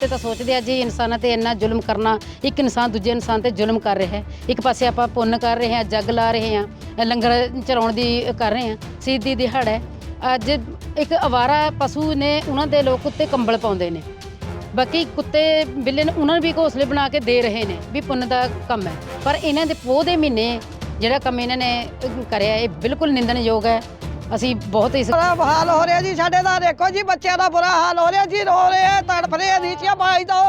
ਤੇ ਤਾਂ ਸੋਚਦੇ ਆ ਜੀ ਇਨਸਾਨਾਂ ਤੇ ਇੰਨਾ ਜ਼ੁਲਮ ਕਰਨਾ, ਇੱਕ ਇਨਸਾਨ ਦੂਜੇ ਇਨਸਾਨ ਤੇ ਜ਼ੁਲਮ ਕਰ ਰਿਹਾ ਹੈ। ਇੱਕ ਪਾਸੇ ਆਪਾਂ ਪੁੰਨ ਕਰ ਰਹੇ ਹਾਂ, ਜੱਗ ਲਾ ਰਹੇ ਹਾਂ, ਲੰਗਰ ਚਲਾਉਣ ਦੀ ਕਰ ਰਹੇ ਹਾਂ ਸਿੱਧੀ ਦਿਹਾੜ ਹੈ। ਅੱਜ ਇੱਕ ਅਵਾਰਾ ਪਸ਼ੂ ਨੇ ਉਹਨਾਂ ਦੇ ਲੋਕ ਉੱਤੇ ਕੰਬਲ ਪਾਉਂਦੇ ਨੇ। ਬਾਕੀ ਕੁੱਤੇ, ਬਿੱਲੇ ਨੇ ਉਹਨਾਂ ਨੂੰ ਵੀ ਘੋਸਲੇ ਬਣਾ ਕੇ ਦੇ ਰਹੇ ਨੇ ਵੀ ਪੁੰਨ ਦਾ ਕੰਮ ਹੈ। ਪਰ ਇਹਨਾਂ ਦੇ ਪੋਹ ਦੇ ਮਹੀਨੇ ਜਿਹੜਾ ਕੰਮ ਇਹਨਾਂ ਨੇ ਕਰਿਆ, ਇਹ ਬਿਲਕੁਲ ਨਿੰਦਣਯੋਗ ਹੈ। ਅਸੀਂ ਬਹੁਤ ਇਸ ਬੁਰਾ ਹਾਲ ਹੋ ਰਿਹਾ ਜੀ ਸਾਡੇ ਦਾ ਦੇਖੋ ਜੀ ਬੱਚਿਆਂ ਦਾ ਬੁਰਾ ਹਾਲ ਹੋ ਰਿਹਾ ਜੀ ਰੋ ਰਹੇ ਤੜਫ ਰਹੇ ਨੀਚੀਆਂ ਬਾਈ ਦੋ।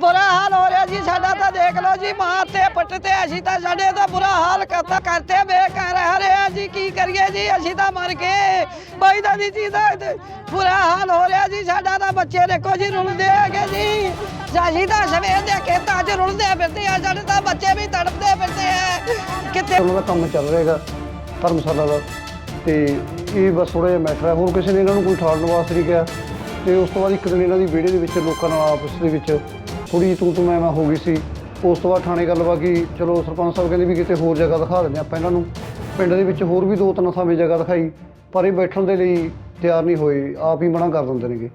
ਬੁਰਾ ਹਾਲ ਹੋ ਰਿਹਾ ਜੀ ਸਾਡਾ ਤਾਂ ਦੇਖ ਲਓ ਜੀ ਮਾਰਤੇ ਪੱਟਤੇ ਅਸੀਂ ਤਾਂ ਸਾਡੇ ਦਾ ਬੁਰਾ ਹਾਲ ਕਰਤਾ ਕਰਤੇ ਬੇਕਾਰ ਰਹਿ ਰਹੇ ਆ ਜੀ ਕੀ ਕਰੀਏ ਜੀ ਅਸੀਂ ਤਾਂ ਮਰ ਗਏ। ਬਾਈ ਦਾ ਨਹੀਂ ਜੀ ਦਾ ਤੇ ਬੁਰਾ ਹਾਲ ਹੋ ਰਿਹਾ ਜੀ ਸਾਡਾ ਤਾਂ ਬੱਚੇ ਦੇਖੋ ਜੀ ਰੁਲਦੇ ਹੈਗੇ ਜੀ। ਅਸੀਂ ਤਾਂ ਸਵੇਰ ਦੇ ਖੇਤਾਂ 'ਚ ਰੁਲਦੇ ਫਿਰਦੇ ਆ ਸਾਡੇ ਤਾਂ ਬੱਚੇ ਵੀ ਤੜਪਦੇ ਫਿਰਦੇ ਆ। ਕਿਤੇ ਉਹਨਾਂ ਦਾ ਕੰਮ ਚੱਲ ਰਿਹਾ ਹੈਗਾ ਧਰਮਸ਼ਾਲਾ ਦਾ ਤੇ ਇਹ ਬਸ ਥੋੜਾ ਜਿਹਾ ਮੈਟਰ ਹੈ। ਹੋਰ ਕਿਸੇ ਨੇ ਇਹਨਾਂ ਨੂੰ ਕੋਈ ਠਾਲਣ ਵਾਸਤੇ ਨਹੀਂ ਕਿਹਾ। ਤੇ ਉਸ ਤੋਂ ਬਾਅਦ ਇੱਕ ਦਿਨ ਇਹਨਾਂ ਦੀ ਵਿਹੜੇ ਦੇ ਵਿੱਚ ਲੋਕਾਂ ਨਾਲ ਆਪਸ ਦੇ ਵਿੱਚ ਥੋੜੀ ਜਿਹੀ ਤੂੰ ਤੂੰ ਮੈਂ ਮੈਂ ਹੋ ਗਈ ਸੀ। ਉਸ ਤੋਂ ਬਾਅਦ ਥਾਣੇ ਗੱਲ ਬਾਕੀ ਚਲੋ ਸਰਪੰਚ ਸਾਹਿਬ ਕਹਿੰਦੇ ਵੀ ਕਿਤੇ ਹੋਰ ਜਗ੍ਹਾ ਦਿਖਾ ਦਿੰਦੇ ਆਪਾਂ ਇਹਨਾਂ ਨੂੰ। ਪਿੰਡ ਦੇ ਵਿੱਚ ਹੋਰ ਵੀ ਦੋ ਤਿੰਨ ਥਾਵੇਂ ਜਗ੍ਹਾ ਦਿਖਾਈ ਪਰ ਇਹ ਬੈਠਣ ਦੇ ਲਈ ਤਿਆਰ ਨਹੀਂ ਹੋਏ। ਆਪ ਹੀ ਮਨਾ ਕਰ ਦਿੰਦੇ ਨੇਗੇ।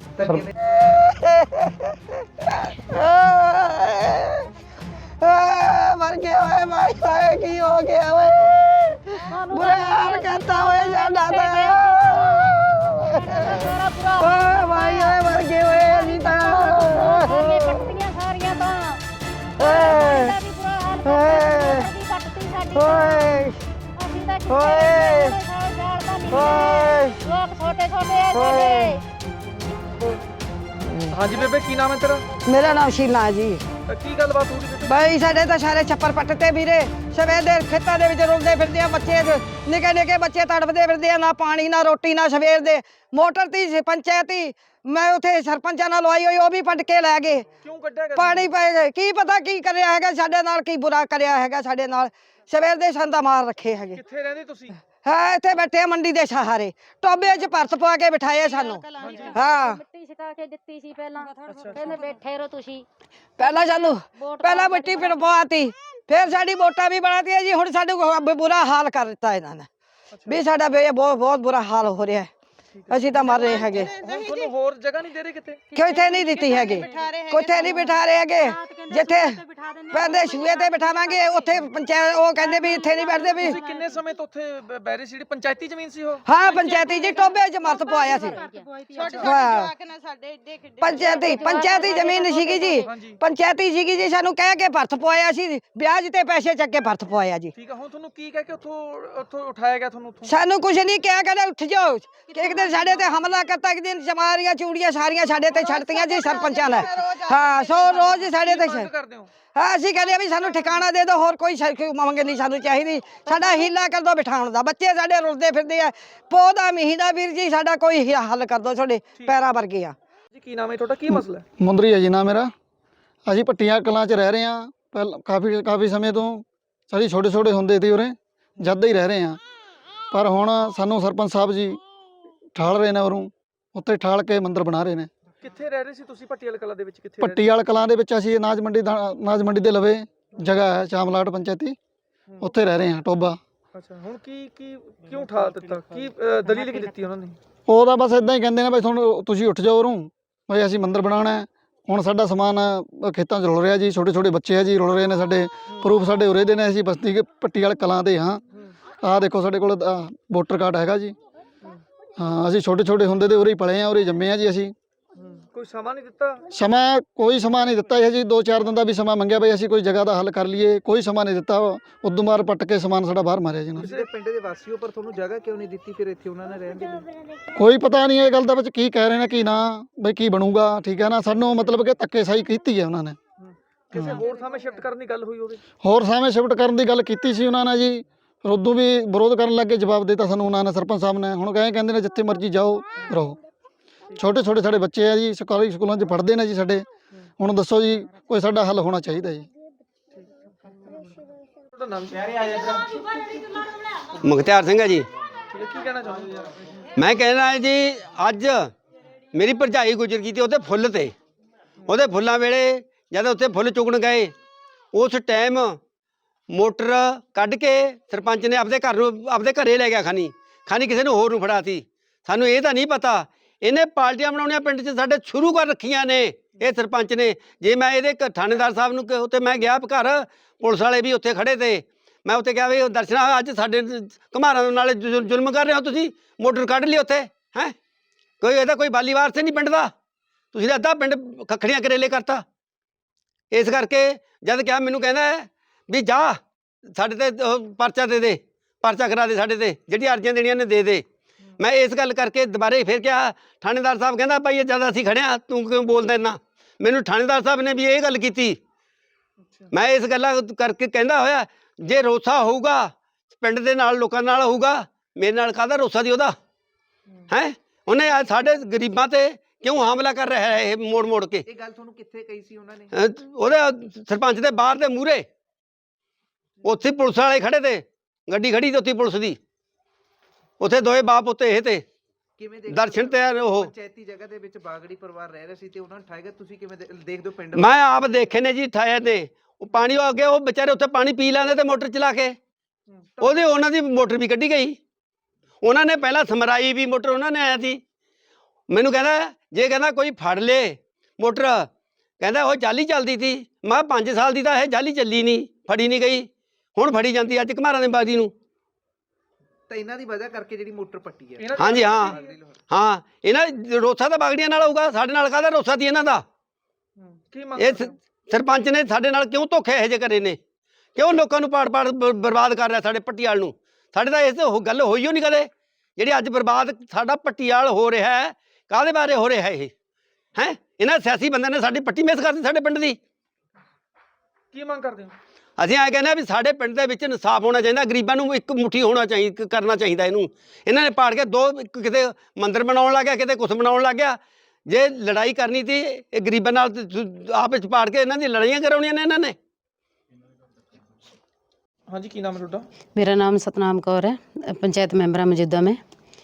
ਮਰ ਗਿਆ ਓਏ ਮਾਈ ਕੀ ਹੋ ਗਿਆ ਕਰਤਾ ਓਏ ਸਾਡਾ ਤਾਂ ਓਏ ਮਾਈ ਓਏ ਮਰ ਗਏ ਓਏ ਅਸੀਂ ਤਾਂ ਪੱਟੀਆਂ ਸਾਰੀਆਂ ਤਾਂ ਓਏ ਦਾ ਵੀ ਬੁਰਾ ਹਾਲ ਓਏ ਸਾਡੀ ਪੱਟਤੀ ਸਾਡੀ ਓਏ ਅਸੀਂ ਤਾਂ ਓਏ। ਸਾਲ ਸਾਲ ਦਾ ਨਹੀਂ ਓਏ ਲੋਕ ਛੋਟੇ ਛੋਟੇ ਆ ਓਏ। ਸਾਡੇ ਹਾਂਜੀ ਬੇਬੇ ਕੀ ਨਾਮ ਹੈ ਤੇਰਾ ਮੇਰਾ ਨਾਮ ਸ਼ੀਲਾ ਹੈ ਜੀ ਅ, ਕੀ ਗੱਲਬਾਤ ਹੋ ਰਹੀ ਬੇਬੇ ਬਾਈ ਸਾਡੇ ਤਾਂ ਸਾਰੇ ਛੱਪਰ ਪੱਟਤੇ ਵੀਰੇ ਸਵੇਰ ਦੇ ਖੇਤਾਂ ਦੇ ਵਿੱਚ ਰੁਲਦੇ ਫਿਰਦੇ ਆ ਬੱਚੇ ਨਿੱਕੇ ਨਿੱਕੇ ਬੱਚੇ ਤੜਫਦੇ ਫਿਰਦੇ ਆ ਨਾ ਪਾਣੀ ਨਾ ਰੋਟੀ ਨਾ ਸਵੇਰ ਦੇ। ਮੋਟਰ ਤੀ ਪੰਚਾਇਤੀ ਮੈਂ ਉਥੇ ਸਰਪੰਚਾਂ ਨਾਲ ਲਵਾਈ ਹੋਈ ਉਹ ਵੀ ਪੱਟ ਕੇ ਲੈ ਗਏ। ਕਿਉਂ ਕੱਢਿਆ ਗਿਆ ਪਾਣੀ ਪੈ ਗਏ ਕੀ ਪਤਾ ਕੀ ਕਰਿਆ ਹੈਗਾ ਸਾਡੇ ਨਾਲ ਕੀ ਬੁਰਾ ਕਰਿਆ ਹੈਗਾ ਸਾਡੇ ਨਾਲ। ਸਵੇਰ ਦੇ ਸੰਦਾ ਮਾਰ ਰੱਖੇ ਹੈਗੇ। ਕਿੱਥੇ ਰਹਿੰਦੇ ਤੁਸੀਂ? ਹਾਂ ਇੱਥੇ ਬੈਠੇ ਆ ਮੰਡੀ ਦੇ ਸਹਾਰੇ। ਟੋਬੇ 'ਚ ਭਰਤ ਪਵਾ ਕੇ ਬਿਠਾਏ ਸਾਨੂੰ। ਹਾਂ। ਮਿੱਟੀ ਛਟਾ ਕੇ ਦਿੱਤੀ ਸੀ ਪਹਿਲਾਂ। ਕਹਿੰਦੇ ਬੈਠੇ ਰਹੋ ਤੁਸੀਂ। ਪਹਿਲਾਂ ਸਾਨੂੰ ਪਹਿਲਾਂ ਮਿੱਟੀ ਫਿਰ ਪਵਾਤੀ। ਫਿਰ ਸਾਡੀ ਵੋਟਾਂ ਵੀ ਬਣਾਤੀਆਂ ਜੀ। ਹੁਣ ਸਾਡੇ ਬੁਰਾ ਹਾਲ ਕਰ ਦਿੱਤਾ ਇਹਨਾਂ ਨੇ। ਵੀ ਸਾਡਾ ਬੇ ਬਹੁਤ ਬਹੁਤ ਬੁਰਾ ਹਾਲ ਹੋ ਰਿਹਾ ਹੈ। ਅਸੀਂ ਤਾਂ ਮਰ ਰਹੇ ਹੈਗੇ। ਹੁਣ ਤੁਹਾਨੂੰ ਹੋਰ ਜਗ੍ਹਾ ਨਹੀਂ ਦੇ ਰਹੇ ਕਿਤੇ? ਕਿੱਥੇ ਨਹੀਂ ਦਿੱਤੀ ਹੈਗੀ? ਕਿੱਥੇ ਨਹੀਂ ਬਿਠਾ ਰਹੇ ਹੈਗੇ। ਜਿੱਥੇ ਪੈਂਦੇ ਸ਼ੂਏ ਤੇ ਬਿਠਾਵਾਂਗੇ ਉੱਥੇ ਪੰਚਾਇਤ ਉਹ ਕਹਿੰਦੇ ਵੀ ਇੱਥੇ ਨਹੀਂ ਬੈਠਦੇ ਵੀ। ਤੁਸੀਂ ਕਿੰਨੇ ਸਮੇਂ ਤੋਂ ਉੱਥੇ ਬ- ਬੈਰੀ ਸੀੜੀ ਪੰਚਾਇਤੀ ਜ਼ਮੀਨ ਸੀ ਉਹ? ਹਾਂ ਪੰਚਾਇਤੀ ਜੀ ਟੋਬੇ 'ਚ ਮਰਤ ਪਵਾਇਆ ਸੀ। ਪੰਚਾਇਤੀ ਪੰਚਾਇਤੀ ਜ਼ਮੀਨ ਸੀਗੀ ਜੀ। ਹਾਂਜੀ ਪੰਚਾਇਤੀ ਸੀਗੀ ਜੀ ਸਾਨੂੰ ਕਹਿ ਕੇ ਭਰਤ ਪਵਾਇਆ ਸੀ ਵਿਆਜ ਤੇ ਪੈਸੇ ਚੱਕ ਕੇ ਭਰਤ ਪਵਾਇਆ ਜੀ। ਠੀਕ ਆ ਹੁਣ ਤੁਹਾਨੂੰ ਕੀ ਕਹਿ ਕੇ ਉੱਥੋਂ ਉੱਥੋਂ ਉਠਾਇਆ ਗਿਆ ਤੁਹਾਨੂੰ ਉੱਥੋਂ? ਸਾਨੂੰ ਕੁਝ ਨਹੀਂ ਕਿਹਾ ਕਹਿੰਦੇ ਉੱਠ ਜਾਓ। ਕਿ ਇੱਕ ਦਿਨ ਸਾਡੇ ਤੇ ਹਮਲਾ ਕਰਤਾ ਇੱਕ ਦਿਨ ਚਮਾਰੀਆਂ ਚੂੜੀਆਂ ਸਾਰੀਆਂ ਸਾਡੇ ਤੇ ਛੱਡਤੀਆਂ ਜੀ ਸਰਪੰਚਾਂ ਨੇ। ਹਾਂ ਸੋ ਰੋਜ਼ ਸਾਡੇ ਤੇ ਛੱਡ- ਹੋ ਹਾਂ ਅਸੀਂ ਕਹਿੰਦੇ ਆ ਵੀ ਸਾਨੂੰ ਠਿਕਾਣਾ ਦੇ ਦਿਓ ਹੋਰ ਕੋਈ ਕੋਈ ਮੰਗ ਨਹੀਂ ਸਾਨੂੰ ਚਾਹੀਦੀ। ਸਾਡਾ ਹੀਲਾ ਕਰ ਦਿਓ ਬਿਠਾਉਣ ਦਾ। ਬੱਚੇ ਸਾਡੇ ਰੁਲਦੇ ਫਿਰਦੇ ਆ। ਪੌਦਾ ਮਹੀਨਾ ਵੀਰ ਜੀ ਸਾਡਾ ਕੋਈ ਹੀ ਹੱਲ ਕਰ ਦਿਓ ਤੁਹਾਡੇ ਪੈਰਾਂ ਵਰਗੇ ਆ। ਜੀ ਕੀ ਨਾਮ ਹੈ ਤੁਹਾਡਾ? ਕੀ ਮਸਲਾ ਹੈ? ਮੁੰਦਰੀ ਹੈ ਜੀ ਨਾ ਮੇਰਾ। ਅਸੀਂ ਪੱਟੀਆਂ ਕਲਾਂ 'ਚ ਰਹਿ ਰਹੇ ਹਾਂ। ਪਹਿਲ ਕਾਫੀ ਕਾਫੀ ਸਮੇਂ ਤੋਂ ਅਸੀਂ ਛੋਟੇ ਛੋਟੇ ਹੁੰਦੇ ਸੀ ਉਰੇ। ਜਦ ਹੀ ਰਹਿ ਰਹੇ ਹਾਂ। ਪਰ ਹੁਣ ਸਾਨੂੰ ਸਰਪੰਚ ਸਾਹਿਬ ਜੀ ਠਾਲ ਰਹੇ ਨੇ ਉਰੋਂ ਉੱਤੇ ਠਾਲ ਕੇ ਮੰਦਿਰ ਬਣਾ ਰਹੇ ਨੇ। ਕਿੱਥੇ ਰਹਿ ਰਹੇ ਸੀ ਤੁਸੀਂ ਪੱਟੀਆਲ ਕਲਾ ਦੇ ਵਿੱਚ? ਕਿੱਥੇ ਰਹਿ ਪੱਟੀ ਵਾਲ ਕਲਾਂ ਦੇ ਵਿੱਚ ਅਸੀਂ ਅਨਾਜ ਮੰਡੀ ਦਾ ਅਨਾਜ ਮੰਡੀ ਦੇ ਲਵੇ ਜਗ੍ਹਾ ਹੈ ਚਾਮਲਾਟ ਪੰਚਾਇਤੀ ਉੱਥੇ ਰਹਿ ਰਹੇ ਹਾਂ ਟੋਬਾ। ਰਹੇ? ਅੱਛਾ ਹੁਣ ਕੀ ਕੀ ਕਿਉਂ ਉਠਾ ਦਿੱਤਾ? ਕੀ ਅ, ਦਲੀਲ ਕੀ ਦਿੱਤੀ ਉਹਨਾਂ ਨੇ? ਉਹ ਤਾਂ ਬਸ ਇਦਾਂ ਹੀ ਕਹਿੰਦੇ ਨੇ ਬਈ ਤੁਹਾਨੂੰ ਤੁਸੀਂ ਉੱਠ ਜਾਓ ਉਰੋਂ ਬਈ ਅਸੀਂ ਮੰਦਿਰ ਬਣਾਉਣਾ ਹੈ। ਹੁਣ ਸਾਡਾ ਸਮਾਨ ਅ, ਖੇਤਾਂ 'ਚ ਰੁਲ ਰਿਹਾ ਜੀ ਛੋਟੇ ਛੋਟੇ ਬੱਚੇ ਆ ਜੀ ਰੁਲ ਰਹੇ ਨੇ ਸਾਡੇ ਪ੍ਰੂਫ ਸਾਡੇ ਉਰੇ ਦੇ ਨੇ ਅਸੀਂ ਬਸਤੀ ਕੇ ਪੱਟੀ ਵਾਲੇ ਕਲਾਂ ਦੇ ਹਾਂ। ਆਹ ਦੇਖੋ ਸਾਡੇ ਕੋਲ ਵੋਟਰ ਕਾਰਡ ਹੈਗਾ ਜੀ। ਹਾਂ ਅਸੀਂ ਛੋਟੇ ਛੋਟੇ ਹੁੰਦੇ ਤੇ ਉਰੇ ਹੀ ਪਲੇ ਆ ਉਰੇ ਹੀ ਜੰਮੇ ਆ ਜੀ ਅਸੀਂ। ਕੋਈ ਸਮਾਂ ਨਹੀਂ ਦਿੱਤਾ? ਸਮਾਂ ਕੋਈ ਸਮਾਂ ਨਹੀਂ ਦਿੱਤਾ ਹੈ ਜੀ ਦੋ ਚਾਰ ਦਿਨ ਦਾ ਵੀ ਸਮਾਂ ਮੰਗਿਆ ਬਈ ਅਸੀਂ ਕੋਈ ਜਗ੍ਹਾ ਦਾ ਹੱਲ ਕਰ ਲਈਏ ਕੋਈ ਸਮਾਂ ਨਹੀਂ ਦਿੱਤਾ। ਉਦੋਂ ਮਾਰ ਪੱਟ ਕੇ ਸਮਾਨ ਸਾਡਾ ਬਾਹਰ ਮਾਰਿਆ ਜੀ ਨੇ। ਤੁਸੀਂ ਪਿੰਡ ਦੇ ਵਾਸੀ ਹੋ ਪਰ ਤੁਹਾਨੂੰ ਜਗ੍ਹਾ ਕਿਉਂ ਨਹੀਂ ਦਿੱਤੀ? ਫਿਰ ਇੱਥੇ ਉਹਨਾਂ ਨੇ ਰਹਿਣ ਦੇ ਲਈ ਕੋਈ ਪਤਾ ਨਹੀਂ ਇਹ ਗੱਲ ਦਾ ਵਿੱਚ ਕੀ ਕਹਿ ਰਹੇ ਨੇ ਕੀ ਨਾ ਬਈ ਕੀ ਬਣੂਗਾ ਠੀਕ ਹੈ ਨਾ? ਸਾਨੂੰ ਮਤਲਬ ਕਿ ਧੱਕੇਸ਼ਾਹੀ ਕੀਤੀ ਹੈ ਉਹਨਾਂ ਨੇ। ਕਿਸੇ ਹੋਰ ਥਾਂ ਸ਼ਿਫਟ ਕਰਨ ਦੀ ਗੱਲ ਹੋਈ ਹੋਵੇ। ਹੋਰ ਸਾਵੇਂ ਸ਼ਿਫਟ ਕਰਨ ਦੀ ਗੱਲ ਕੀਤੀ ਸੀ ਉਹਨਾਂ ਨੇ ਜੀ। ਫਿਰ ਉਦੋਂ ਵੀ ਵਿਰੋਧ ਕਰਨ ਲੱਗੇ ਜਵਾਬ ਦਿੱਤਾ ਸਾਨੂੰ ਉਹਨਾਂ ਨੇ ਸਰਪੰਚ ਸਾਹਿਬ ਨੇ। ਹੁਣ ਕਹੇ ਕਹਿੰਦੇ ਨੇ ਜਿੱਥੇ ਮਰਜ਼ੀ ਜਾਓ ਰਹੋ। ਛੋਟੇ ਛੋਟੇ ਸਾਡੇ ਬੱਚੇ ਆ ਜੀ ਸਰਕਾਰੀ ਸਕੂਲਾਂ 'ਚ ਪੜ੍ਹਦੇ ਨੇ ਜੀ ਸਾਡੇ। ਹੁਣ ਦੱਸੋ ਜੀ ਕੋਈ ਸਾਡਾ ਹੱਲ ਹੋਣਾ ਚਾਹੀਦਾ ਜੀ। ਮੁਖਤਿਆਰ ਸਿੰਘ ਹੈ ਜੀ। ਕੀ ਕਹਿਣਾ ਚਾਹੁੰਦੇ ਮੈਂ ਕਹਿਣਾ ਹੈ ਜੀ ਅੱਜ ਮੇਰੀ ਭਰਜਾਈ ਗੁਜ਼ਰ ਗਈ ਤੇ ਉਹਦੇ ਫੁੱਲ ਤੇ। ਉਹਦੇ ਫੁੱਲਾਂ ਵੇਲੇ ਜਦ ਉੱਥੇ ਫੁੱਲ ਚੁਗਣ ਗਏ ਉਸ ਟਾਈਮ ਮੋਟਰ ਕੱਢ ਕੇ ਸਰਪੰਚ ਨੇ ਆਪਦੇ ਘਰ ਨੂੰ, ਆਪਦੇ ਘਰੇ ਲੈ ਗਿਆ ਖਾਨੀ ਖਾਨੀ ਕਿਸੇ ਨੂੰ ਹੋਰ ਨੂੰ ਫੜਾਤੀ। ਸਾਨੂੰ ਇਹ ਤਾਂ ਨਹੀਂ ਪਤਾ। ਇਹਨੇ ਪਾਰਟੀਆਂ ਬਣਾਉਣੀਆਂ ਪਿੰਡ 'ਚ ਸਾਡੇ ਸ਼ੁਰੂ ਕਰ ਰੱਖੀਆਂ ਨੇ ਇਹ ਸਰਪੰਚ ਨੇ। ਜੇ ਮੈਂ ਇਹਦੇ ਘ- ਥਾਣੇਦਾਰ ਸਾਹਿਬ ਨੂੰ ਕਿ- ਉੱਤੇ ਮੈਂ ਗਿਆ ਘਰ, ਪੁਲਿਸ ਵਾਲੇ ਵੀ ਉੱਥੇ ਖੜੇ ਤੇ। ਮੈਂ ਉੱਥੇ ਕਿਹਾ, ਵੀ ਦਰਸ਼ਨਾ, ਅੱਜ ਸਾਡੇ ਘਮਾਰਾਂ ਦੇ ਨਾਲ ਜ਼ੁਲਮ ਕਰ ਰਹੇ ਹੋ ਤੁਸੀਂ? ਮੋਟਰ ਕੱਢ ਲਈ ਉੱਥੇ, ਹੈ? ਕੋਈ ਇਹਦਾ ਕੋਈ ਬਾਲੀਵਾਰ ਸੇ ਨਹੀਂ ਪਿੰਡ ਦਾ। ਤੁਸੀਂ ਤਾਂ ਅੱਧਾ ਪਿੰਡ ਖੱਖੜੀਆਂ ਕਰੇਲੇ ਕਰਤਾ। ਇਸ ਕਰਕੇ ਜਦ ਕਿਹਾ, ਮੈਨੂੰ ਕਹਿੰਦਾ ਵੀ ਜਾ ਸਾਡੇ ਤੇ ਉਹ ਪਰਚਾ ਦੇ ਦੇ ਪਰਚਾ ਕਰਾ ਦੇ ਸਾਡੇ ਤੇ ਜਿਹੜੀ ਅਰਜ਼ੀਆਂ ਦੇਣੀਆਂ ਨੇ ਦੇ ਦੇ। ਮੈਂ ਇਸ ਗੱਲ ਕਰਕੇ ਦੁਬਾਰੇ ਫਿਰ ਕਿਹਾ ਥਾਣੇਦਾਰ ਸਾਹਿਬ ਕਹਿੰਦਾ ਭਾਈ ਇਹ ਜਦ ਅਸੀਂ ਖੜਿਆ ਤੂੰ ਕਿਉਂ ਬੋਲਦਾ ਇੰਨਾ? ਮੈਨੂੰ ਥਾਣੇਦਾਰ ਸਾਹਿਬ ਨੇ ਵੀ ਇਹ ਗੱਲ ਕੀਤੀ। ਮੈਂ ਇਸ ਗੱਲਾਂ ਕਰਕੇ ਕਹਿੰਦਾ ਹੋਇਆ ਜੇ ਰੋਸਾ ਹੋਊਗਾ ਪਿੰਡ ਦੇ ਨਾਲ ਲੋਕਾਂ ਨਾਲ ਹੋਊਗਾ ਮੇਰੇ ਨਾਲ ਕਾਹਦਾ ਰੋਸਾ ਦੀ ਉਹਦਾ? ਹੈ। ਉਹਨੇ ਅੱਜ ਸਾਡੇ ਗਰੀਬਾਂ ਤੇ ਕਿਉਂ ਹਮਲਾ ਕਰ ਰਿਹਾ ਹੈ ਇਹ ਮੋੜ ਮੋੜ ਕੇ? ਇਹ ਗੱਲ ਤੁਹਾਨੂੰ ਕਿੱਥੇ ਕਹੀ ਸੀ ਉਹਨਾਂ ਨੇ? ਉਹਦੇ ਸਰਪੰਚ ਦੇ ਬਾਹਰ ਦੇ ਮੂਹਰੇ। ਉੱਥੇ ਪੁਲਿਸ ਵਾਲੇ ਖੜੇ ਤੇ ਗੱਡੀ ਖੜੀ ਤੇ ਉੱਥੇ ਪੁਲਿਸ ਦੀ। ਉੱਥੇ ਦੋਏ ਬਾਪ ਉੱਤੇ ਇਹ ਤੇ ਕਿਵੇਂ ਦੇਖਦੇ ਦਰਸ਼ਨ? ਤੇ ਆ ਉਹ। ਪੰਚਾਇਤੀ ਜਗ੍ਹਾ ਦੇ ਵਿੱਚ ਬਾਗੜੀ ਪਰਿਵਾਰ ਰਹਿ ਰਿਹਾ ਸੀ ਤੇ ਉਹਨਾਂ ਨੂੰ ਤੁਸੀਂ ਕਿਵੇਂ ਦੇ- ਦੇਖਦੇ ਹੋ ਪਿੰਡ ਮੈਂ ਆਪ ਦੇਖੇ ਨੇ ਜੀ ਠਾਇਆ ਤੇ। ਉਹ ਪਾਣੀ ਉਹ ਅੱਗੇ ਉਹ ਵਿਚਾਰੇ ਉੱਥੇ ਪਾਣੀ ਪੀ ਲੈਂਦੇ ਤੇ ਮੋਟਰ ਚਲਾ ਕੇ। ਉਹਦੇ ਉਹਨਾਂ ਦੀ ਮੋਟਰ ਵੀ ਕੱਢੀ ਗਈ। ਉਹਨਾਂ ਨੇ ਪਹਿਲਾਂ ਸਮਰਾਈ ਵੀ ਮੋਟਰ ਉਹਨਾਂ ਨੇ ਆਇਆ ਸੀ। ਮੈਨੂੰ ਕਹਿੰਦਾ ਜੇ ਕਹਿੰਦਾ ਕੋਈ ਫੜ ਲੇ ਮੋਟਰ ਕਹਿੰਦਾ ਉਹ ਜਾਲੀ ਚੱਲਦੀ ਸੀ। ਮੈਂ 5 ਸਾਲ ਦੀ ਤਾਂ ਇਹ ਜਾਲੀ ਚੱਲੀ ਨਹੀਂ ਫੜੀ ਨਹੀਂ ਗਈ। ਹੁਣ ਫੜੀ ਜਾਂਦੀ ਅੱਜ ਘਮਾਰਾਂ ਦੇ ਬਾਜੀ ਨੂੰ। ਤਾਂ ਇਹਨਾਂ ਦੀ ਵਜ੍ਹਾ ਕਰਕੇ ਜਿਹੜੀ ਮੋਟਰ ਪੱਟੀ ਹੈ ਹਾਂਜੀ ਹਾਂ। ਹਾਂ ਇਹਨਾਂ ਰੋਸਾ ਤਾਂ ਬਾਗੜੀਆਂ ਨਾਲ ਹੋਊਗਾ ਸਾਡੇ ਨਾਲ ਕਾਹਦਾ ਰੋਸਾ ਦੀ ਇਹਨਾਂ ਦਾ? ਕੀ ਮੰਗ ਇਹ ਕਰਦੇ ਸ-? ਸਰਪੰਚ ਨੇ ਸਾਡੇ ਨਾਲ ਕਿਉਂ ਧੋਖੇ ਇਹੋ ਜਿਹੇ ਕਰੇ ਨੇ? ਕਿਉਂ ਲੋਕਾਂ ਨੂੰ ਪਾੜ ਪਾੜ ਬ- ਬਰਬਾਦ ਕਰ ਰਿਹਾ ਸਾਡੇ ਪੱਟੀਆਲ ਨੂੰ? ਸਾਡੇ ਤਾਂ ਇਸ ਤੇ ਉਹ ਗੱਲ ਹੋਈ ਓ ਨਹੀਂ ਕਦੇ ਜਿਹੜੀ ਅੱਜ ਬਰਬਾਦ ਸਾਡਾ ਪੱਟੀਆਲ ਹੋ ਰਿਹਾ ਹੈ ਕਾਹਦੇ ਬਾਰੇ ਹੋ ਰਿਹਾ ਇਹ? ਹੈ? ਇਹਨਾਂ ਸਿਆਸੀ ਬੰਦਿਆਂ ਨੇ ਸਾਡੀ ਪੱਟੀ ਮਿਸ ਕਰਤੀ ਸਾਡੇ ਪਿੰਡ ਦੀ। ਕੀ ਮੰਗ ਕਰਦੇ ਹੋ? ਅਸੀਂ ਐ ਕਹਿੰਦੇ ਆ ਵੀ ਸਾਡੇ ਪਿੰਡ ਦੇ ਵਿੱਚ ਇਨਸਾਫ ਹੋਣਾ ਚਾਹੀਦਾ ਗਰੀਬਾਂ ਨੂੰ ਇੱਕ ਮੁਠੀ ਹੋਣਾ ਚਾਹੀਦਾ ਕਰਨਾ ਚਾਹੀਦਾ ਇਹਨੂੰ। ਇਹਨਾਂ ਨੇ ਪਾੜ ਕੇ ਦੋ ਇੱਕ ਕਿਤੇ ਮੰਦਿਰ ਬਣਾਉਣ ਲੱਗ ਗਿਆ ਕਿਤੇ ਕੁਛ ਬਣਾਉਣ ਲੱਗ ਗਿਆ। ਜੇ ਲੜਾਈ ਕਰਨੀ ਸੀ ਇਹ ਗਰੀਬਾਂ ਨਾਲ ਆਪਸ ਵਿੱਚ ਪਾੜ ਕੇ ਇਹਨਾਂ ਦੀ ਲੜਾਈਆਂ ਕਰਾਉਣੀਆਂ ਨੇ ਇਹਨਾਂ ਨੇ। ਹਾਂਜੀ ਕੀ ਨਾਮ ਹੈ ਤੁਹਾਡਾ? ਮੇਰਾ ਨਾਮ ਸਤਨਾਮ ਕੌਰ ਹੈ ਪੰਚਾਇਤ ਮੈਂਬਰ ਹਾਂ ਮੌਜੂਦਾ ਮੈਂ।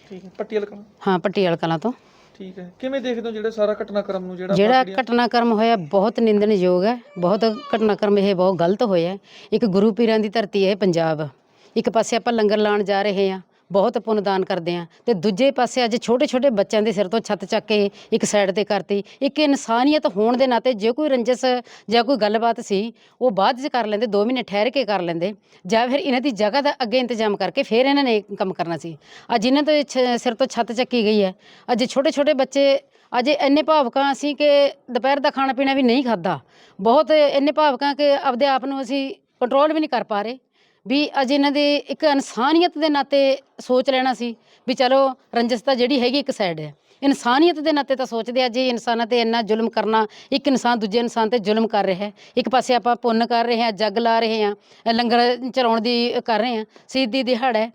ਠੀਕ ਹੈ ਪੱਟੀਆਲ ਕਲਾਂ ਹਾਂ ਪਟਿਆਲਾ ਕਲਾਂ ਤੋਂ। ਠੀਕ ਹੈ। ਕਿਵੇਂ ਦੇਖਦੇ ਹੋ ਜਿਹੜਾ ਸਾਰਾ ਘਟਨਾਕ੍ਰਮ ਨੂੰ ਜਿਹੜਾ ਜਿਹੜਾ ਘਟਨਾਕ੍ਰਮ ਹੋਇਆ ਬਹੁਤ ਨਿੰਦਣਯੋਗ ਹੈ। ਬਹੁਤ ਘਟਨਾਕ੍ਰਮ ਇਹ ਬਹੁਤ ਗਲਤ ਹੋਇਆ ਹੈ। ਇੱਕ ਗੁਰੂ ਪੀਰਾਂ ਦੀ ਧਰਤੀ ਹੈ ਇਹ ਪੰਜਾਬ। ਇੱਕ ਪਾਸੇ ਆਪਾਂ ਲੰਗਰ ਲਾਣ ਜਾ ਰਹੇ ਹਾਂ। ਬਹੁਤ ਪੁੰਨਦਾਨ ਕਰਦੇ ਹਾਂ। ਤੇ ਦੂਜੇ ਪਾਸੇ ਅੱਜ ਛੋਟੇ ਛੋਟੇ ਬੱਚਿਆਂ ਦੇ ਸਿਰ ਤੋਂ ਛੱਤ ਚੱਕ ਕੇ ਇੱਕ ਸਾਈਡ ਤੇ ਕਰਤੀ। ਇੱਕ ਇਨਸਾਨੀਅਤ ਹੋਣ ਦੇ ਨਾਤੇ ਜੇ ਕੋਈ ਰੰਜਸ ਜਾਂ ਕੋਈ ਗੱਲਬਾਤ ਸੀ, ਉਹ ਬਾਅਦ 'ਚ ਕਰ ਲੈਂਦੇ 2 ਮਹੀਨੇ ਠਹਿਰ ਕੇ ਕਰ ਲੈਂਦੇ। ਜਾਂ ਫਿਰ ਇਹਨਾਂ ਦੀ ਜਗ੍ਹਾ ਦਾ ਅੱਗੇ ਇੰਤਜ਼ਾਮ ਕਰਕੇ ਫਿਰ ਇਹਨਾਂ ਨੇ ਕੰਮ ਕਰਨਾ ਸੀ। ਅੱਜ ਇਹਨਾਂ ਦੇ ਛ- ਸਿਰ ਤੋਂ ਛੱਤ ਚੱਕੀ ਗਈ ਹੈ। ਅੱਜ ਛੋਟੇ ਛੋਟੇ ਬੱਚੇ ਅੱਜ ਇੰਨੇ ਭਾਵਕਾਂ ਅਸੀਂ ਕਿ ਦੁਪਹਿਰ ਦਾ ਖਾਣਾ ਪੀਣਾ ਵੀ ਨਹੀਂ ਖਾਦਾ ਬਹੁਤ ਇੰਨੇ ਭਾਵਕਾਂ ਕਿ ਆਪਦੇ ਆਪ ਨੂੰ ਅਸੀਂ ਕੰਟਰੋਲ ਵੀ ਨਹੀਂ ਕਰ ਪਾ ਰਹੇ। ਵੀ ਅੱਜ ਇਹਨਾਂ ਦੇ ਇੱਕ ਇਨਸਾਨੀਅਤ ਦੇ ਨਾਤੇ ਸੋਚ ਲੈਣਾ ਸੀ ਵੀ ਚਲੋ ਰੰਜਸ ਤਾਂ ਜਿਹੜੀ ਹੈਗੀ ਇੱਕ ਸਾਈਡ ਹੈ। ਇਨਸਾਨੀਅਤ ਦੇ ਨਾਤੇ ਤਾਂ ਸੋਚਦੇ ਆ, ਜੇ ਇਨਸਾਨਾਂ ਤੇ ਇੰਨਾ ਜ਼ੁਲਮ ਕਰਨਾ, ਇੱਕ ਇਨਸਾਨ ਦੂਜੇ ਇਨਸਾਨ ਤੇ ਜ਼ੁਲਮ ਕਰ ਰਿਹਾ ਹੈ, ਇੱਕ ਪਾਸੇ ਆਪਾਂ ਪੁੰਨ ਕਰ ਰਹੇ ਹਾਂ, ਜੱਗ ਲਾ ਰਹੇ ਹਾਂ, ਲੰਗਰ ਚਲਾਉਣ ਦੀ ਕਰ ਰਹੇ ਹਾਂ, ਸਿੱਧੀ ਦਿਹਾੜਾ ਹੈ।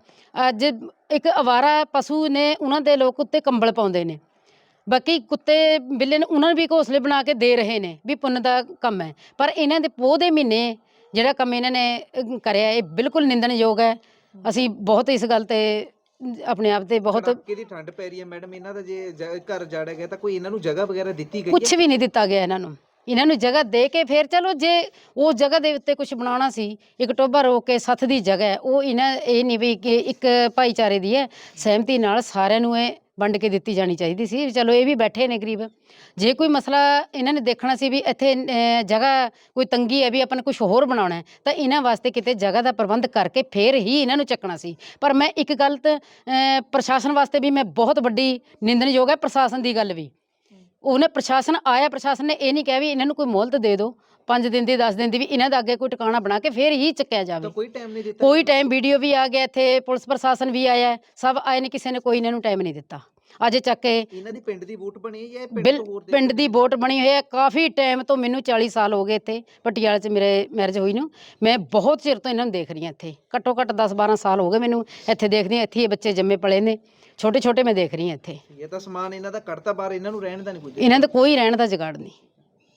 ਅੱਜ ਇੱਕ ਅਵਾਰਾ ਪਸ਼ੂ ਨੇ ਉਹਨਾਂ ਦੇ ਲੋਕ ਉੱਤੇ ਕੰਬਲ ਪਾਉਂਦੇ ਨੇ। ਬਾਕੀ ਕੁੱਤੇ, ਬਿੱਲੇ ਨੇ ਉਹਨਾਂ ਨੂੰ ਵੀ ਘੋਸਲੇ ਬਣਾ ਕੇ ਦੇ ਰਹੇ ਨੇ ਵੀ ਪੁੰਨ ਦਾ ਕੰਮ ਹੈ। ਪਰ ਇਹਨਾਂ ਦੇ ਪੋਹ ਦੇ ਮਹੀਨੇ ਜਿਹੜਾ ਕੰਮ ਇਹਨਾਂ ਨੇ ਅਹ, ਕਰਿਆ ਇਹ ਬਿਲਕੁਲ ਨਿੰਦਣਯੋਗ ਹੈ। ਅਸੀਂ ਬਹੁਤ ਇਸ ਗੱਲ ਤੇ ਆਪਣੇ ਆਪ ਤੇ ਬਹੁਤ ਕੜਾਕੇ ਦੀ ਠੰਡ ਪੈ ਰਹੀ ਹੈ ਮੈਡਮ ਇਹਨਾਂ ਦਾ ਜੇ ਜ- ਘਰ ਜਾੜਿਆ ਗਿਆ ਤਾਂ ਕੋਈ ਇਹਨਾਂ ਨੂੰ ਜਗ੍ਹਾ ਵਗੈਰਾ ਦਿੱਤੀ ਗਈ ਕੁਝ ਹੈ ਵੀ ਨਹੀਂ ਦਿੱਤਾ ਗਿਆ ਇਹਨਾਂ ਨੂੰ। ਇਹਨਾਂ ਨੂੰ ਜਗ੍ਹਾ ਦੇ ਕੇ ਫਿਰ ਚਲੋ ਜੇ ਉਹ ਜਗ੍ਹਾ ਦੇ ਉੱਤੇ ਕੁਝ ਬਣਾਉਣਾ ਸੀ ਇੱਕ ਟੋਭਾ ਰੋਕ ਕੇ ਸੱਥ ਦੀ ਜਗ੍ਹਾ ਹੈ ਉਹ ਇਹਨਾਂ ਇਹ ਨਹੀਂ ਵੀ ਕਿ ਇੱਕ ਭਾਈਚਾਰੇ ਦੀ ਹੈ। ਸਹਿਮਤੀ ਨਾਲ ਸਾਰਿਆਂ ਨੂੰ ਇਹ ਵੰਡ ਕੇ ਦਿੱਤੀ ਜਾਣੀ ਚਾਹੀਦੀ ਸੀ। ਵੀ ਚਲੋ ਇਹ ਵੀ ਬੈਠੇ ਨੇ ਗਰੀਬ। ਜੇ ਕੋਈ ਮਸਲਾ ਇਹਨਾਂ ਨੇ ਦੇਖਣਾ ਸੀ ਵੀ ਇੱਥੇ ਅਹ, ਜਗ੍ਹਾ ਕੋਈ ਤੰਗੀ ਹੈ ਵੀ ਆਪਾਂ ਨੇ ਕੁਝ ਹੋਰ ਬਣਾਉਣਾ ਹੈ ਤਾਂ ਇਹਨਾਂ ਵਾਸਤੇ ਕਿਤੇ ਜਗ੍ਹਾ ਦਾ ਪ੍ਰਬੰਧ ਕਰਕੇ ਫਿਰ ਹੀ ਇਹਨਾਂ ਨੂੰ ਚੱਕਣਾ ਸੀ। ਪਰ ਮੈਂ ਇੱਕ ਗੱਲ ਤਾਂ ਅਹ, ਪ੍ਰਸ਼ਾਸਨ ਵਾਸਤੇ ਵੀ ਮੈਂ ਬਹੁਤ ਵੱਡੀ ਨਿੰਦਣਯੋਗ ਹੈ ਪ੍ਰਸ਼ਾਸਨ ਦੀ ਗੱਲ ਵੀ। ਉਹਨੇ ਪ੍ਰਸ਼ਾਸਨ ਆਇਆ ਪ੍ਰਸ਼ਾਸਨ ਨੇ ਇਹ ਨਹੀਂ ਕਿਹਾ ਵੀ ਇਹਨਾਂ ਨੂੰ ਕੋਈ ਮੋਹਲਤ ਦੇ ਦਿਓ। 5 ਦਿਨ ਦੀ 10 ਦਿਨ ਦੀ ਵੀ ਇਹਨਾਂ ਦਾ ਅੱਗੇ ਕੋਈ ਟਿਕਾਣਾ ਬਣਾ ਕੇ ਫਿਰ ਹੀ ਚੱਕਿਆ ਜਾਵੇ। ਤਾਂ ਕੋਈ ਟਾਈਮ ਨਹੀਂ ਦਿੱਤਾ। ਕੋਈ ਟਾਈਮ ਵੀਡੀਓ ਵੀ ਆ ਗਿਆ ਇੱਥੇ ਪੁਲਿਸ ਪ੍ਰਸ਼ਾਸਨ ਵੀ ਆਇਆ ਸਭ ਆਏ ਨੇ ਕਿਸੇ ਨੇ ਕੋਈ ਇਹਨਾਂ ਨੂੰ ਟਾਈਮ ਨਹੀਂ ਦਿੱਤਾ। ਅੱਜ ਚੱਕ ਕੇ ਇਹਨਾਂ ਦੀ ਪਿੰਡ ਦੀ ਵੋਟ ਬਣੀ ਹੈ ਪਿੰਡ ਤੋਂ ਦੇ ਪਿੰਡ ਦੀ ਵੋਟ ਬਣੀ ਹੋਈ ਹੈ। ਕਾਫੀ ਟਾਈਮ ਤੋਂ ਮੈਨੂੰ 40 ਸਾਲ ਹੋ ਗਏ ਇੱਥੇ ਪਟਿਆਲੇ 'ਚ ਮੇਰੇ ਮੈਰਿਜ ਹੋਈ ਨੂੰ। ਮੈਂ ਬਹੁਤ ਚਿਰ ਤੋਂ ਇਹਨਾਂ ਨੂੰ ਦੇਖ ਰਹੀ ਹਾਂ ਇੱਥੇ। ਘੱਟੋ ਘੱਟ 10 12 ਸਾਲ ਹੋ ਗਏ ਮੈਨੂੰ ਇੱਥੇ ਦੇਖਦੀ ਹਾਂ ਇੱਥੇ ਹੀ ਇਹ ਬੱਚੇ ਜੰਮੇ ਪਲੇ ਨੇ। ਛੋਟੇ ਛੋਟੇ ਮੈਂ ਦੇਖ ਰਹੀ ਹਾਂ ਇੱਥੇ। ਇਹ ਤਾਂ ਸਮਾਨ ਇਹਨਾਂ ਦਾ ਕੱਢਤਾ ਬਾਹਰ ਇਹਨਾਂ ਨੂੰ ਰਹਿਣ ਦਾ ਨਹੀਂ ਕੁਝ ਇਹਨਾਂ ਦਾ ਕੋਈ ਰਹਿਣ ਦਾ ਜਗਾੜ ਨਹੀਂ।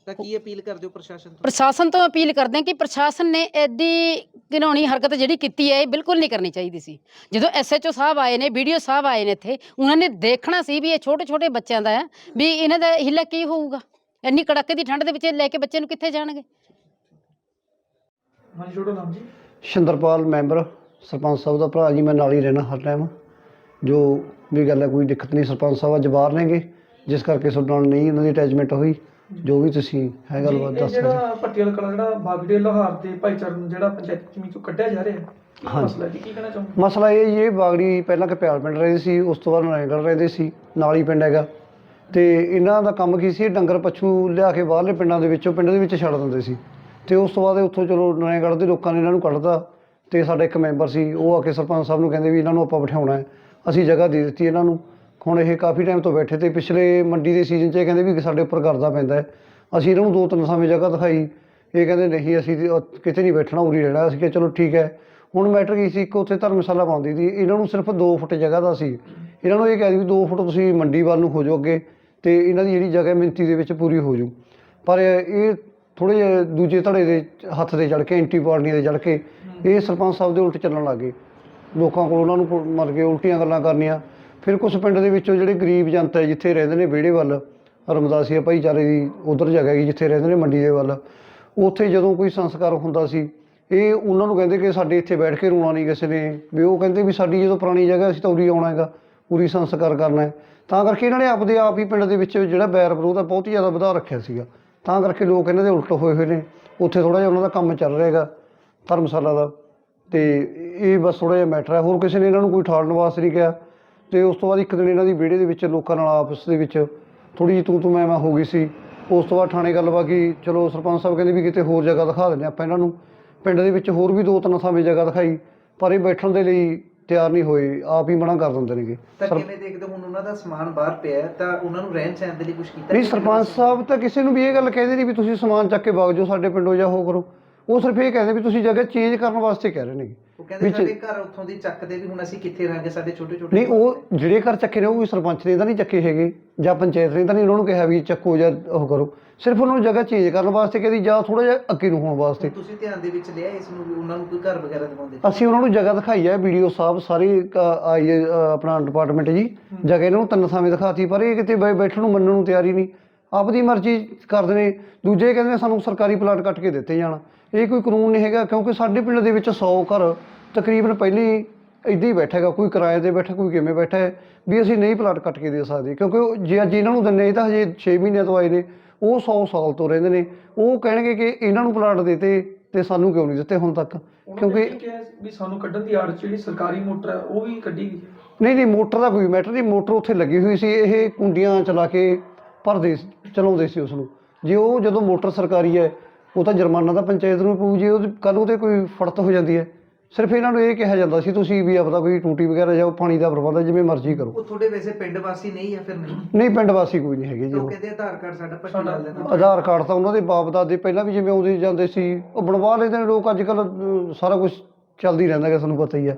ਤਾਂ ਕੀ ਅਪੀਲ ਕਰਦੇ ਹੋ ਪ੍ਰਸ਼ਾਸਨ ਤੋਂ? ਪ੍ਰਸ਼ਾਸਨ ਤੋਂ ਅਪੀਲ ਕਰਦੇ ਹਾਂ ਕਿ ਪ੍ਰਸ਼ਾਸਨ ਨੇ ਐਡੀ ਘਿਨਾਉਣੀ ਹਰਕਤ ਜਿਹੜੀ ਕੀਤੀ ਹੈ ਇਹ ਬਿਲਕੁਲ ਨਹੀਂ ਕਰਨੀ ਚਾਹੀਦੀ ਸੀ। ਜਦੋਂ ਐਸਐਚਓ ਸਾਹਿਬ ਆਏ ਨੇ ਵੀਡੀਓ ਸਾਹਿਬ ਆਏ ਨੇ ਇੱਥੇ ਉਹਨਾਂ ਨੇ ਦੇਖਣਾ ਸੀ ਵੀ ਇਹ ਛੋਟੇ ਛੋਟੇ ਬੱਚਿਆਂ ਦਾ ਹੈ ਵੀ ਇਹਨਾਂ ਦਾ ਹਿੱਲਾ ਕੀ ਹੋਊਗਾ? ਇੰਨੀ ਕੜਾਕੇ ਦੀ ਠੰਡ ਦੇ ਵਿੱਚ ਇਹ ਲੈ ਕੇ ਬੱਚੇ ਨੂੰ ਕਿੱਥੇ ਜਾਣਗੇ? ਹਾਂਜੀ ਤੁਹਾਡਾ ਨਾਮ ਜੀ? ਸ਼ਿੰਦਰਪਾਲ ਮੈਂਬਰ ਸਰਪੰਚ ਸਾਹਿਬ ਦਾ ਭਰਾ ਜੀ ਮੈਂ ਨਾਲ ਹੀ ਰਹਿਣਾ ਹਰ ਟਾਈਮ। ਜੋ ਵੀ ਗੱਲ ਹੈ ਕੋਈ ਦਿੱਕਤ ਨਹੀਂ ਸਰਪੰਚ ਸਾਹਿਬ ਅੱਜ ਬਾਹਰ ਨੇਗੇ ਜਿਸ ਕਰਕੇ ਨਾਲ ਨਹੀਂ ਉਹਨਾਂ ਦੀ ਅਟੈਚਮੈਂਟ ਹੋਈ। ਜੋ ਵੀ ਤੁਸੀਂ ਹੈ ਗੱਲਬਾਤ ਜੀ, ਇਹ ਦੱਸ ਸਕਦੇ ਜਿਹੜਾ ਪੱਟੀਆਲ ਕਲਾ ਜਿਹੜਾ ਬਾਗੜੇ ਲੋਹਾਰ ਦੇ ਭਾਈਚਾਰੇ ਨੂੰ ਜਿਹੜਾ ਪੰਚਾਇਤ ਜ਼ਮੀਨ ਚੋਂ ਕੱਢਿਆ ਜਾ ਰਿਹਾ ਹੈ ਕੀ ਹਾਂਜੀ। ਮਸਲਾ ਜੀ ਕੀ ਕਹਿਣਾ ਚਾਹੋਗੇ? ਮਸਲਾ ਇਹ ਜੀ ਇਹ ਬਾਗੜੀ ਪਹਿਲਾਂ ਕਪਿਆਲ ਪਿੰਡ ਰਹਿੰਦੇ ਸੀ ਉਸ ਤੋਂ ਬਾਅਦ ਨਾਰਾਇਣਗੜ੍ਹ ਰਹਿੰਦੇ ਸੀ ਨਾਲ ਹੀ ਪਿੰਡ ਹੈਗਾ। ਤੇ ਇਹਨਾਂ ਦਾ ਕੰਮ ਕੀ ਸੀ ਡੰਗਰ ਪਸ਼ੂ ਲਿਆ ਕੇ ਬਾਹਰਲੇ ਪਿੰਡਾਂ ਦੇ ਵਿੱਚੋਂ ਪਿੰਡ ਦੇ ਵਿੱਚ ਛੱਡ ਦਿੰਦੇ ਸੀ। ਤੇ ਉਸ ਤੋਂ ਬਾਅਦ ਉੱਥੋਂ ਚਲੋ ਨਾਰਾਇਣਗੜ੍ਹ ਦੇ ਲੋਕਾਂ ਨੇ ਇਹਨਾਂ ਨੂੰ ਕੱਢਤਾ। ਤੇ ਸਾਡਾ ਇੱਕ ਮੈਂਬਰ ਸੀ ਉਹ ਆ ਕੇ ਸਰਪੰਚ ਸਾਹਿਬ ਨੂੰ ਕਹਿੰਦੇ ਵੀ ਇਹਨਾਂ ਨੂੰ ਆਪਾਂ ਬਿਠਾਉਣਾ ਹੈ। ਅਸੀਂ ਜਗ੍ਹਾ ਦੇ ਦਿੱਤੀ ਇਹਨਾਂ ਨੂੰ। ਹੁਣ ਇਹ ਕਾਫੀ ਟਾਈਮ ਤੋਂ ਬੈਠੇ ਤੇ ਪਿਛਲੇ ਮੰਡੀ ਦੇ ਸੀਜ਼ਨ 'ਚ ਇਹ ਕਹਿੰਦੇ ਵੀ ਸਾਡੇ ਉੱਪਰ ਕਰਜ਼ਾ ਪੈਂਦਾ ਹੈ। ਅਸੀਂ ਇਹਨਾਂ ਨੂੰ ਦੋ ਤਿੰਨ ਸਮੇਂ ਜਗ੍ਹਾ ਦਿਖਾਈ। ਇਹ ਕਹਿੰਦੇ ਨਹੀਂ ਅਸੀਂ ਤੇ, ਕਿਤੇ ਨਹੀਂ ਬੈਠਣਾ ਉਰੀ ਰਹਿਣਾ। ਅਸੀਂ ਕਿਹਾ ਚਲੋ ਠੀਕ ਹੈ। ਹੁਣ ਮੈਟਰ ਕੀ ਸੀ ਇੱਕ ਉੱਥੇ ਧਰਮਸ਼ਾਲਾ ਪਾਉਂਦੀ ਸੀ। ਇਹਨਾਂ ਨੂੰ ਸਿਰਫ 2 ਫੁੱਟ ਜਗ੍ਹਾ ਦਾ ਸੀ। ਇਹਨਾਂ ਨੂੰ ਇਹ ਕਹਿ ਦਿੱਤੀ ਵੀ 2 ਫੁੱਟ ਤੁਸੀਂ ਮੰਡੀ ਵੱਲ ਨੂੰ ਹੋ ਜਾਓ ਅੱਗੇ ਤੇ ਇਹਨਾਂ ਦੀ ਜਿਹੜੀ ਜਗ੍ਹਾ ਮਿੰਤੀ ਦੇ ਵਿੱਚ ਪੂਰੀ ਹੋ ਜੂ। ਪਰ ਇਹ ਥੋੜੇ ਜਿਹੇ ਦੂਜੇ ਧੜੇ ਦੇ ਹੱਥ ਦੇ ਚੜ ਕੇ ਐਂਟੀ ਪਾਰਟੀਆਂ ਦੇ ਚੜ ਕੇ ਇਹ ਸਰਪੰਚ ਸਾਹਿਬ ਦੇ ਉਲਟ ਚੱਲਣ ਲੱਗ ਗਏ। ਲੋਕਾਂ ਕੋਲ ਉਹਨਾਂ ਨੂੰ ਕੋ- ਮਰ ਕੇ ਉਲਟੀਆਂ ਗੱਲਾਂ ਕਰਨੀਆਂ। ਫਿਰ ਕੁਝ ਪਿੰਡ ਦੇ ਵਿੱਚੋਂ ਜਿਹੜੇ ਗਰੀਬ ਜਨਤਾ ਹੈ, ਜਿੱਥੇ ਰਹਿੰਦੇ ਨੇ ਵਿਹੜੇ ਵੱਲ, ਰਮਦਾਸੀਆ ਭਾਈਚਾਰੇ ਦੀ ਉਧਰ ਜਗ੍ਹਾ ਹੈਗੀ, ਜਿੱਥੇ ਰਹਿੰਦੇ ਨੇ ਮੰਡੀ ਦੇ ਵੱਲ, ਉੱਥੇ ਜਦੋਂ ਕੋਈ ਸੰਸਕਾਰ ਹੁੰਦਾ ਸੀ, ਇਹ ਉਹਨਾਂ ਨੂੰ ਕਹਿੰਦੇ ਕਿ ਸਾਡੇ ਇੱਥੇ ਬੈਠ ਕੇ ਰੋਣਾ ਨਹੀਂ ਕਿਸੇ ਨੇ, ਵੀ ਉਹ ਕਹਿੰਦੇ ਵੀ ਸਾਡੀ ਜਦੋਂ ਪੁਰਾਣੀ ਜਗ੍ਹਾ ਅਸੀਂ ਤਾਂ ਉਰੀ ਆਉਣਾ ਹੈਗਾ, ਉਰੀ ਸੰਸਕਾਰ ਕਰਨਾ ਹੈ। ਤਾਂ ਕਰਕੇ ਇਹਨਾਂ ਨੇ ਆਪਦੇ ਆਪ ਹੀ ਪਿੰਡ ਦੇ ਵਿੱਚ ਜਿਹੜਾ ਬੈਰ ਵਿਰੋਧ ਆ ਬਹੁਤ ਹੀ ਜ਼ਿਆਦਾ ਵਧਾ ਰੱਖਿਆ ਸੀਗਾ। ਤਾਂ ਕਰਕੇ ਲੋਕ ਇਹਨਾਂ ਦੇ ਉਲਟ ਹੋਏ ਹੋਏ ਨੇ, ਉੱਥੇ ਥੋੜਾ ਜਿਹਾ ਉਹਨਾਂ ਦਾ ਕੰਮ ਚੱਲ ਰਿਹਾ ਹੈਗਾ, ਧਰਮਸ਼ਾਲਾ ਦਾ। ਤੇ ਇਹ ਬਸ ਥੋੜਾ ਜਿਹਾ ਮੈਟਰ ਹੈ, ਹੋਰ ਕਿਸੇ ਨੇ ਇਹਨਾਂ ਨੂੰ ਕੋਈ ਠਾਲਣ ਵਾਸਤੇ ਨਹੀਂ ਕਿਹਾ। ਤੇ ਉਸ ਤੋਂ ਬਾਅਦ ਇੱਕ ਦਿਨ ਇਹਨਾਂ ਦੀ ਵਿਹੜੇ ਦੇ ਵਿੱਚ ਲੋਕਾਂ ਨਾਲ ਆਪਸ ਦੇ ਵਿੱਚ ਥੋੜੀ ਜਿਹੀ ਤੂੰ ਤੂੰ ਮੈਂ ਮੈਂ ਹੋ ਗਈ ਸੀ। ਉਸ ਤੋਂ ਬਾਅਦ ਥਾਣੇ ਗੱਲਬਾਤ ਕੀ ਚਲੋ ਸਰਪੰਚ ਸਾਹਿਬ ਕਹਿੰਦੇ ਵੀ ਕਿਤੇ ਹੋਰ ਜਗ੍ਹਾ ਦਿਖਾ ਦਿੰਦੇ ਆਪਾਂ ਇਹਨਾਂ ਨੂੰ। ਪਿੰਡ ਦੇ ਵਿੱਚ ਹੋਰ ਵੀ ਦੋ ਤਿੰਨ ਥਾਵੇਂ ਜਗ੍ਹਾ ਦਿਖਾਈ ਪਰ ਇਹ ਬੈਠਣ ਦੇ ਲਈ ਤਿਆਰ ਨਹੀਂ ਹੋਏ ਆਪ ਹੀ ਮਨਾ ਕਰ ਦਿੰਦੇ ਨੇਗੇ। ਤਾਂ ਸਰ- ਕਿਵੇਂ ਦੇਖਦੇ ਹੋ ਹੁਣ ਉਹਨਾਂ ਦਾ ਸਮਾਨ ਬਾਹਰ ਪਿਆ ਹੈ, ਤਾਂ ਉਹਨਾਂ ਨੂੰ ਰਹਿਣ ਸਹਿਣ ਦੇ ਲਈ ਕੁਝ ਕੀਤਾ ਨਹੀਂ ਸਰਪੰਚ ਸਾਹਿਬ ਤਾਂ ਕਿਸੇ ਨੂੰ ਵੀ ਇਹ ਗੱਲ ਕਹਿੰਦੇ ਨਹੀਂ ਵੀ ਤੁਸੀਂ ਸਮਾਨ ਚੱਕ ਕੇ ਵਗ ਜਾਓ ਸਾਡੇ ਪਿੰਡੋਂ ਜਾਂ ਉਹ ਕਰੋ। ਉਹ ਸਿਰਫ ਇਹ ਕਹਿੰਦੇ ਵੀ ਤੁਸੀਂ ਜਗ੍ਹਾ ਚੇਂਜ ਕਰਨ ਵਾਸਤੇ ਕਹਿ ਰਹੇ ਨੇ ਉਹ ਕਹਿੰਦੇ ਸਾਡੇ ਘਰ ਉੱਥੋਂ ਦੀ ਚੱਕਦੇ ਵੀ ਹੁਣ ਅਸੀਂ ਕਿੱਥੇ ਰਹਾਂਗੇ ਸਾਡੇ ਛੋਟੇ ਛੋਟੇ ਨਹੀਂ ਉਹ ਜਿਹੜੇ ਘਰ ਚੱਕੇ ਨੇ ਉਹ ਵੀ ਸਰਪੰਚ ਨੇ ਤਾਂ ਨਹੀਂ ਚੱਕੇ ਹੈਗੇ ਜਾਂ ਪੰਚਾਇਤ ਨੇ ਤਾਂ ਨਹੀਂ ਉਹਨਾਂ ਨੂੰ ਕਿਹਾ ਵੀ ਚੱਕੋ ਜਾਂ ਉਹ ਕਰੋ। ਸਿਰਫ ਉਹਨਾਂ ਨੂੰ ਜਗ੍ਹਾ ਚੇਂਜ ਕਰਨ ਵਾਸਤੇ ਕਹਿੰਦੀ ਜਾਂ ਥੋੜਾ ਜਿਹਾ ਅੱਗੇ ਨੂੰ ਹੋਣ ਵਾਸਤੇ। ਤੁਸੀਂ ਧਿਆਨ ਦੇ ਵਿੱਚ ਲਿਆ ਇਸ ਨੂੰ ਵੀ ਉਹਨਾਂ ਨੂੰ ਕੋਈ ਘਰ ਵਗੈਰਾ ਦਿਵਾਉਂਦੇ ਅਸੀਂ ਉਹਨਾਂ ਨੂੰ ਜਗ੍ਹਾ ਦਿਖਾਈ ਹੈ ਵੀਡੀਓ ਸਾਹਿਬ ਸਾਰੀ ਆਈ ਆਪਣਾ ਡਿਪਾਰਟਮੈਂਟ ਜੀ। ਜਗ੍ਹਾ ਇਹਨਾਂ ਨੂੰ ਤਿੰਨ ਥਾਵੇਂ ਦਿਖਾਤੀ ਪਰ ਇਹ ਕਿਤੇ ਬੈਠਣ ਨੂੰ ਮੰਨਣ ਨੂੰ ਤਿਆਰ ਹੀ ਨਹੀਂ। ਆਪਦੀ ਮਰਜ਼ੀ ਕਰਦੇ ਨੇ। ਦੂਜੇ ਕਹਿੰਦੇ ਸਾਨੂੰ ਸਰਕਾਰੀ ਪਲਾਟ ਕੱਟ ਕੇ ਦਿੱਤੇ ਜਾਣ। ਇਹ ਕੋਈ ਕਾਨੂੰਨ ਨਹੀਂ ਹੈਗਾ ਕਿਉਂਕਿ ਸਾਡੇ ਪਿੰਡ ਦੇ ਵਿੱਚ 100 ਘਰ ਤਕਰੀਬਨ ਪਹਿਲੀ ਇੱਦਾਂ ਹੀ ਬੈਠਾ ਹੈਗਾ ਕੋਈ ਕਿਰਾਏ ਤੇ ਬੈਠਾ ਕੋਈ ਕਿਵੇਂ ਬੈਠਾ ਹੈ ਵੀ ਅਸੀਂ ਨਹੀਂ ਪਲਾਟ ਕੱਟ ਕੇ ਦੇ ਸਕਦੇ। ਕਿਉਂਕਿ ਜੇ ਅੱਜ ਇਹਨਾਂ ਨੂੰ ਦਿੰਨੇ ਤਾਂ ਹਜੇ 6 ਮਹੀਨਿਆਂ ਤੋਂ ਆਏ ਨੇ ਉਹ 100 ਸਾਲ ਤੋਂ ਰਹਿੰਦੇ ਨੇ। ਉਹ ਕਹਿਣਗੇ ਕਿ ਇਹਨਾਂ ਨੂੰ ਪਲਾਟ ਦਿੱਤੇ ਤੇ ਸਾਨੂੰ ਕਿਉਂ ਨਹੀਂ ਦਿੱਤੇ ਹੁਣ ਤੱਕ? ਕਿਉਂਕਿ ਵੀ ਸਾਨੂੰ ਕੱਢਣ ਦੀ ਆੜ 'ਚ ਜਿਹੜੀ ਸਰਕਾਰੀ ਮੋਟਰ ਹੈ ਉਹ ਵੀ ਕੱਢੀ ਗਈ ਨਹੀਂ ਨਹੀਂ ਮੋਟਰ ਦਾ ਕੋਈ ਮੈਟਰ ਨਹੀਂ ਮੋਟਰ ਉੱਥੇ ਲੱਗੀ ਹੋਈ ਸੀ ਇਹ ਕੁੰਡੀਆਂ ਚਲਾ ਕੇ ਭਰਦੇ ਚਲਾਉਂਦੇ ਸੀ ਉਸ ਨੂੰ ਜੇ ਉਹ ਜਦੋਂ ਮੋਟਰ ਸਰਕਾਰੀ ਹੈ ਉਹ ਤਾਂ ਜੁਰਮਾਨਾ ਤਾਂ ਪੰਚਾਇਤ ਨੂੰ ਪਊ ਜੇ ਉਹ ਕੱਲ ਉਹਤੇ ਕੋਈ ਫੜਤ ਹੋ ਜਾਂਦੀ ਹੈ। ਸਿਰਫ ਇਹਨਾਂ ਨੂੰ ਇਹ ਕਿਹਾ ਜਾਂਦਾ ਸੀ ਤੁਸੀਂ ਵੀ ਆਪਦਾ ਕੋਈ ਟੂਟੀ ਵਗੈਰਾ ਜਾਂ ਪਾਣੀ ਦਾ ਪ੍ਰਬੰਧ ਜਿਵੇਂ ਮਰਜ਼ੀ ਕਰੋ। ਉਹ ਤੁਹਾਡੇ ਵੈਸੇ ਪਿੰਡ ਵਾਸੀ ਨਹੀਂ ਹੈ ਫਿਰ? ਨਹੀਂ ਨਹੀਂ ਪਿੰਡ ਵਾਸੀ ਕੋਈ ਨਹੀਂ ਹੈਗੇ ਜੀ ਤਾਂ ਉਹ। ਉਹ ਕਹਿੰਦੇ ਆਧਾਰ ਕਾਰਡ ਸਾਡਾ ਪੱਟੀ ਲਾ ਦੇਣਾ ਆਧਾਰ ਕਾਰਡ ਤਾਂ ਉਹਨਾਂ ਦੇ ਬਾਪ ਦਾਦੇ ਪਹਿਲਾਂ ਵੀ ਜਿਵੇਂ ਆਉਂਦੇ ਜਾਂਦੇ ਸੀ ਉਹ ਬਣਵਾ ਲੈਂਦੇ ਨੇ ਲੋਕ। ਅੱਜ ਕੱਲ ਸਾਰਾ ਕੁਝ ਚੱਲਦੀ ਰਹਿੰਦਾ ਹੈ ਤੁਹਾਨੂੰ ਪਤਾ ਹੀ ਹੈ।